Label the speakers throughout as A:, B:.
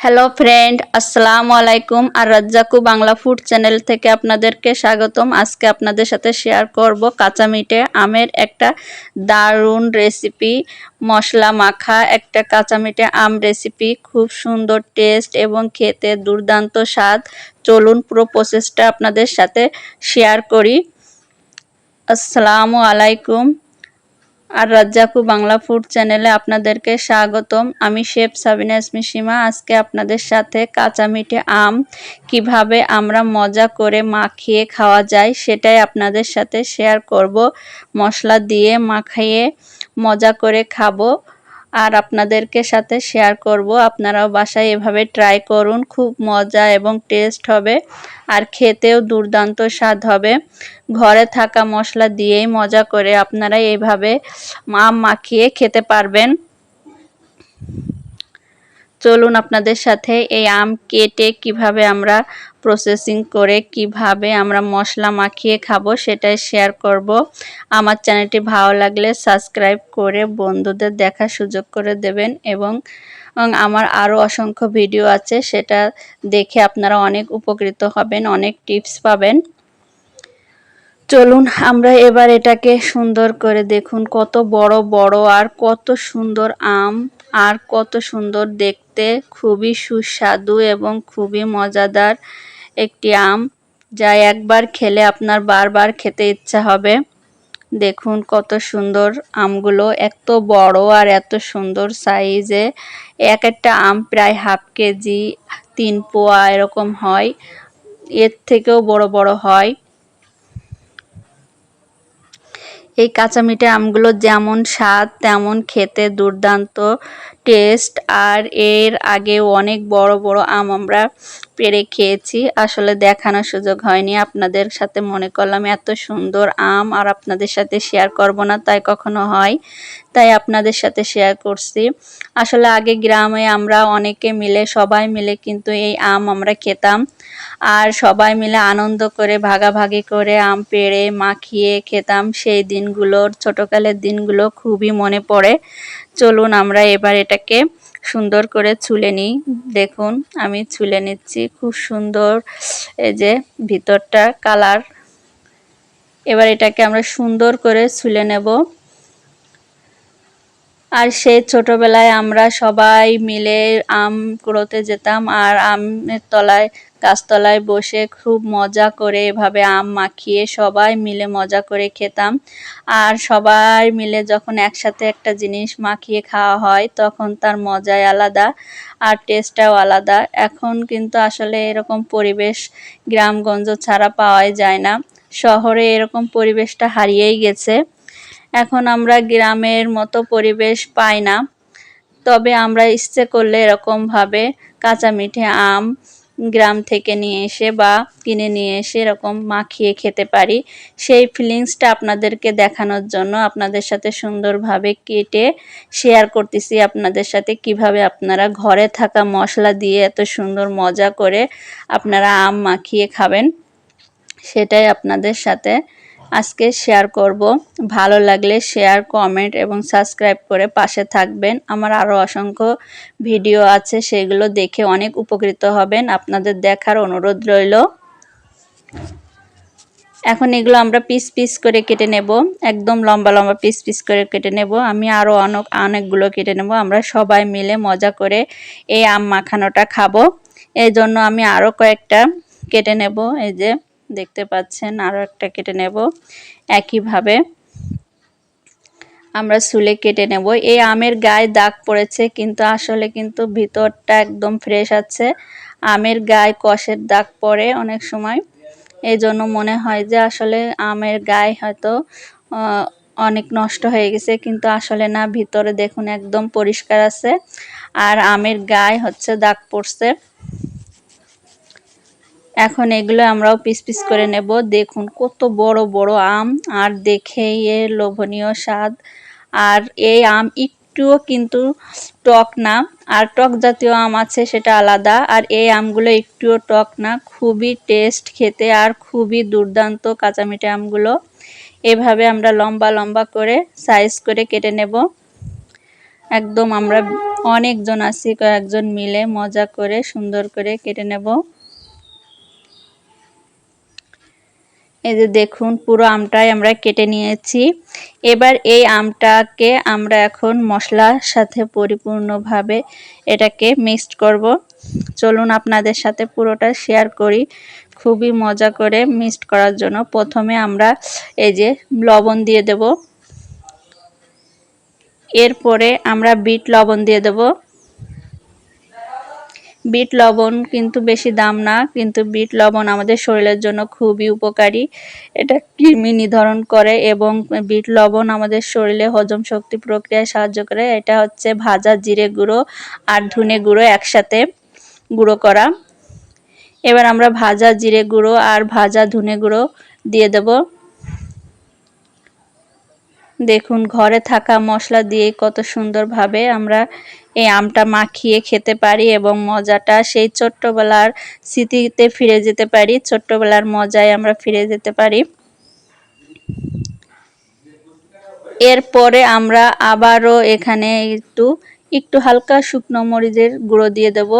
A: Hello friend আসসালামু আলাইকুম আর রাজ্জাকু বাংলা ফুড চ্যানেল থেকে আপনাদেরকে স্বাগতম। আজকে আপনাদের সাথে শেয়ার করব কাঁচা মিটে আমের একটা দারুণ রেসিপি মশলা মাখা একটা কাঁচা মিটে আম রেসিপি খুব সুন্দর টেস্ট এবং খেতে দুর্দান্ত স্বাদ। চলুন পুরো প্রসেসটা আপনাদের সাথে শেয়ার করি। আসসালামু আলাইকুম। আর রাজ্জাকু বাংলা ফুড চ্যানেলে আপনাদেরকে স্বাগতম। আমি শেফ সাবিনা ইসমি আজকে আপনাদের সাথে কাঁচা মিঠে আম, কীভাবে আমরা মজা করে মাখিয়ে খাওয়া যায় সেটাই আপনাদের সাথে শেয়ার করব। মশলা দিয়ে মাখিয়ে মজা করে খাব। আর আপনাদেরকে সাথে শেয়ার করব। আপনারাও বাসায় এভাবে ট্রাই করুন, খুব মজা এবং টেস্ট হবে আর খেতেও দুর্দান্ত স্বাদ হবে। ঘরে থাকা মশলা দিয়েই মজা করে আপনারা এভাবে আম মাখিয়ে খেতে পারবেন। চলুন আপনাদের সাথে এই আম কেটে কীভাবে আমরা প্রসেসিং করে কীভাবে আমরা মশলা মাখিয়ে খাব সেটাই শেয়ার করব। আমার চ্যানেলটি ভালো লাগলে সাবস্ক্রাইব করে বন্ধুদের দেখার সুযোগ করে দেবেন এবং আমার আরও অসংখ্য ভিডিও আছে সেটা দেখে আপনারা অনেক উপকৃত হবেন, অনেক টিপস পাবেন। চলুন আমরা এবার এটাকে সুন্দর করে দেখুন, কত বড় বড় আর কত সুন্দর আম আর কত সুন্দর দেখতে। খুবই সুস্বাদু এবং খুবই মজাদার। একটি আম, যা একবার খেলে আপনার বারবার খেতে ইচ্ছা হবে। দেখুন কত সুন্দর আমগুলো, এত বড় আর এত সুন্দর সাইজে। এক একটা আম প্রায় হাফ কেজি, তিন পোয়া এরকম হয়। এর থেকেও বড় বড় হয়। এই কাঁচা মিঠে আমগুলো যেমন স্বাদ, তেমন খেতে দুর্দান্ত। টেস্ট আর এর আগেও অনেক বড় বড় আম আমরা পেরে খেয়েছি। আসলে দেখানোর সুযোগ হয়নি। আপনাদের সাথে মনে করলাম এত সুন্দর আম আর আপনাদের সাথে শেয়ার করব না, তাই কখনো হয়। তাই আপনাদের সাথে শেয়ার করছি। আসলে আগে গ্রামে আমরা অনেকে মিলে, সবাই মিলে কিন্তু এই আম আমরা খেতাম। আর সবাই মিলে আনন্দ করে, ভাগাভাগি করে আম পেড়ে মাখিয়ে খেতাম। সেই দিনগুলোর, ছোটোকালের দিনগুলো খুবই মনে পড়ে। চলুন আমরা এবার এটাকে সুন্দর করে ছুলে নিই। দেখুন, আমি ছুলে নিচ্ছি খুব সুন্দর এই যে ভিতরটা কালার। এবার এটাকে আমরা সুন্দর করে ছুলে নেব। আর সেই ছোটবেলায় আমরা সবাই মিলে আম কুড়োতে যেতাম আর আমের তলায় গাছতলায় বসে খুব মজা করে এভাবে আম মাখিয়ে সবাই মিলে মজা করে খেতাম। আর সবাই মিলে যখন একসাথে একটা জিনিস মাখিয়ে খাওয়া হয়, তখন তার মজাই আলাদা আর টেস্টটাও আলাদা। এখন কিন্তু আসলে এরকম পরিবেশ গ্রামগঞ্জ ছাড়া পাওয়াই যায় না। শহরে এরকম পরিবেশটা হারিয়েই গেছে। এখন আমরা গ্রামের মতো পরিবেশ পাই না। তবে আমরা ইচ্ছে করলে এরকমভাবে কাঁচা মিঠে আম গ্রাম থেকে নিয়ে এসে বা কিনে নিয়ে এসে এরকম মাখিয়ে খেতে পারি। সেই ফিলিংসটা আপনাদেরকে দেখানোর জন্য আপনাদের সাথে সুন্দরভাবে কেটে শেয়ার করতেছি আপনাদের সাথে কীভাবে আপনারা ঘরে থাকা মশলা দিয়ে এত সুন্দর মজা করে আপনারা আম মাখিয়ে খাবেন, সেটাই আপনাদের সাথে আজকে শেয়ার করব। ভালো লাগলে শেয়ার কমেন্ট এবং সাবস্ক্রাইব করে পাশে থাকবেন। আমার আরও অসংখ্য ভিডিও আছে, সেগুলো দেখে অনেক উপকৃত হবেন। আপনাদের দেখার অনুরোধ রইল। এখন এগুলো আমরা পিস পিস করে কেটে নেব। একদম লম্বা লম্বা পিস পিস করে কেটে নেব। আমি আরও অনেক, অনেকগুলো কেটে নেব। আমরা সবাই মিলে মজা করে এই আম মাখানোটা খাব। এই জন্য আমি আরও কয়েকটা কেটে নেব। এই যে দেখতে পাচ্ছেন আরও একটা কেটে নেব। একইভাবে আমরা সুলে কেটে নেব। এই আমের গায়ে দাগ পড়েছে, কিন্তু আসলে কিন্তু ভিতরটা একদম ফ্রেশ আছে। আমের গায়ে কষের দাগ পড়ে অনেক সময়। এই জন্য মনে হয় যে আসলে আমের গায়ে হয়তো অনেক নষ্ট হয়ে গেছে, কিন্তু আসলে না, ভিতরে দেখুন একদম পরিষ্কার আছে। আর আমের গায়ে হচ্ছে দাগ পড়ছে। এখন এগুলো আমরাও পিস পিস করে নেব। দেখুন কত বড় বড় আম, আর দেখেই এর লোভনীয় স্বাদ। আর এই আম একটুও কিন্তু টক না, আর টক জাতীয় আম আছে সেটা আলাদা। আর এই আমগুলো একটুও টক না, খুবই টেস্ট খেতে আর খুবই দুর্দান্ত কাঁচামিঠে আমগুলো। এভাবে আমরা লম্বা লম্বা করে সাইজ করে কেটে নেব। একদম আমরা অনেকজন আছি, কয়েকজন মিলে মজা করে সুন্দর করে কেটে নেব। এই যে দেখুন, পুরো আমটাই আমরা কেটে নিয়েছি। এবার এই আমটাকে আমরা এখন মশলার সাথে পরিপূর্ণভাবে এটাকে মিক্সড করব। চলুন আপনাদের সাথে পুরোটা শেয়ার করি, খুবই মজা করে মিক্সড করার জন্য। প্রথমে আমরা এই যে লবণ দিয়ে দেব। এরপরে আমরা বিট লবণ দিয়ে দেবো। বিট লবণ কিন্তু বেশি দাম না, কিন্তু বিট লবণ আমাদের শরীরের জন্য খুবই উপকারী। এটা কৃমি নিধরণ করে এবং বিট লবণ আমাদের শরীরে হজম শক্তি প্রক্রিয়ায় সাহায্য করে। এটা হচ্ছে ভাজা জিরে গুঁড়ো আর ধনে গুঁড়ো একসাথে গুঁড়ো করা। এবার আমরা ভাজা জিরে গুঁড়ো আর ভাজা ধনে গুঁড়ো দিয়ে দেব। দেখুন, ঘরে থাকা মশলা দিয়ে কত সুন্দরভাবে আমরা এই আমটা মাখিয়ে খেতে পারি এবং মজাটা সেই ছোট্টবেলার স্মৃতিতে ফিরে যেতে পারি। ছোট্টবেলার মজায় আমরা ফিরে যেতে পারি। এরপরে আমরা আবারও এখানে একটু একটু হালকা শুকনো মরিচের গুঁড়ো দিয়ে দেব।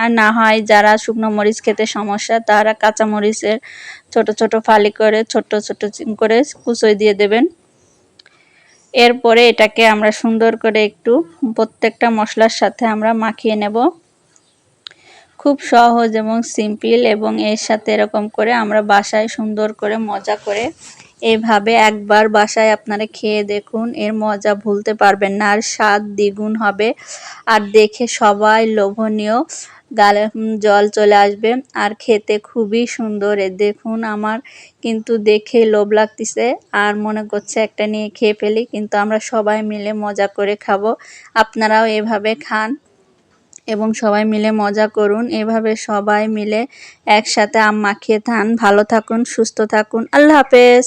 A: আর না হয় যারা শুকনো মরিচ খেতে সমস্যা, তারা কাঁচা মরিচের ছোট ছোট ফালি করে, ছোট ছোট করে কুচোই দিয়ে দেবেন। এরপরে এটাকে আমরা সুন্দর করে একটু প্রত্যেকটা মশলার সাথে আমরা মাখিয়ে নেব। খুব সহজ এবং সিম্পল এবং এর সাথে এরকম করে আমরা বাসায় সুন্দর করে মজা করে এভাবে একবার বাসায় আপনারা খেয়ে দেখুন, এর মজা ভুলতে পারবেন না আর স্বাদ দ্বিগুণ হবে। আর দেখে সবাই লোভনীয়। গালে জল চলে আসবে। আর খেতে খুবই সুন্দর। দেখুন, আমার কিন্তু দেখে লোভ লাগতেছে। আর মনে করছে একটা নিয়ে খেয়ে ফেলি, কিন্তু আমরা সবাই মিলে মজা করে খাব। আপনারাও এভাবে খান এবং সবাই মিলে মজা করুন। এভাবে সবাই মিলে একসাথে আম মাখিয়ে থান। ভালো থাকুন, সুস্থ থাকুন। আল্লাহ হাফেজ।